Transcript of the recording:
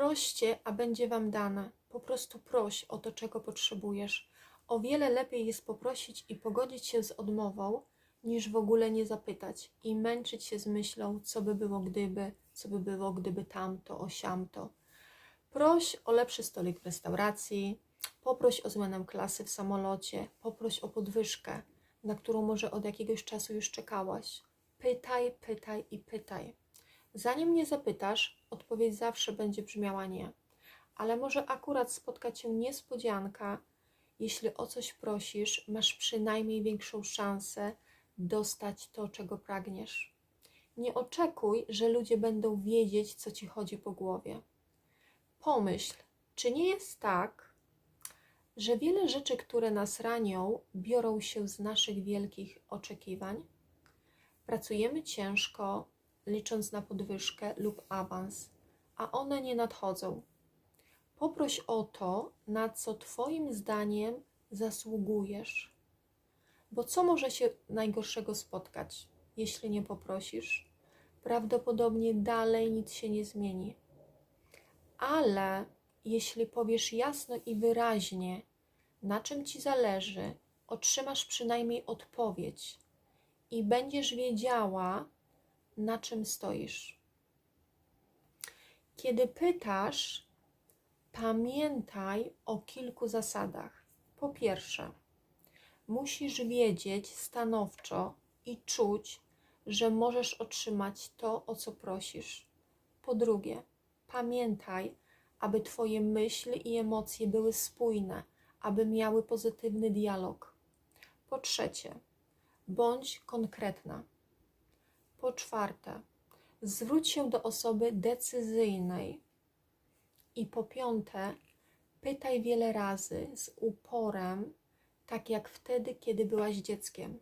Proście, a będzie wam dane. Po prostu proś o to, czego potrzebujesz. O wiele lepiej jest poprosić i pogodzić się z odmową, niż w ogóle nie zapytać i męczyć się z myślą, co by było gdyby, co by było gdyby tamto, osiamto. Proś o lepszy stolik w restauracji, poproś o zmianę klasy w samolocie, poproś o podwyżkę, na którą może od jakiegoś czasu już czekałaś. Pytaj, pytaj i pytaj. Zanim nie zapytasz, odpowiedź zawsze będzie brzmiała nie. Ale może akurat spotka cię niespodzianka, jeśli o coś prosisz, masz przynajmniej większą szansę dostać to, czego pragniesz. Nie oczekuj, że ludzie będą wiedzieć, co ci chodzi po głowie. Pomyśl, czy nie jest tak, że wiele rzeczy, które nas ranią, biorą się z naszych wielkich oczekiwań? Pracujemy ciężko, licząc na podwyżkę lub awans, a one nie nadchodzą. Poproś o to, na co Twoim zdaniem zasługujesz. Bo co może się najgorszego spotkać, jeśli nie poprosisz? Prawdopodobnie dalej nic się nie zmieni. Ale jeśli powiesz jasno i wyraźnie, na czym ci zależy, otrzymasz przynajmniej odpowiedź i będziesz wiedziała, na czym stoisz. Kiedy pytasz, pamiętaj o kilku zasadach. Po pierwsze, musisz wiedzieć stanowczo i czuć, że możesz otrzymać to, o co prosisz. Po drugie, pamiętaj, aby Twoje myśli i emocje były spójne, aby miały pozytywny dialog. Po trzecie, bądź konkretna. Po czwarte, zwróć się do osoby decyzyjnej. I po piąte, pytaj wiele razy z uporem, tak jak wtedy, kiedy byłaś dzieckiem.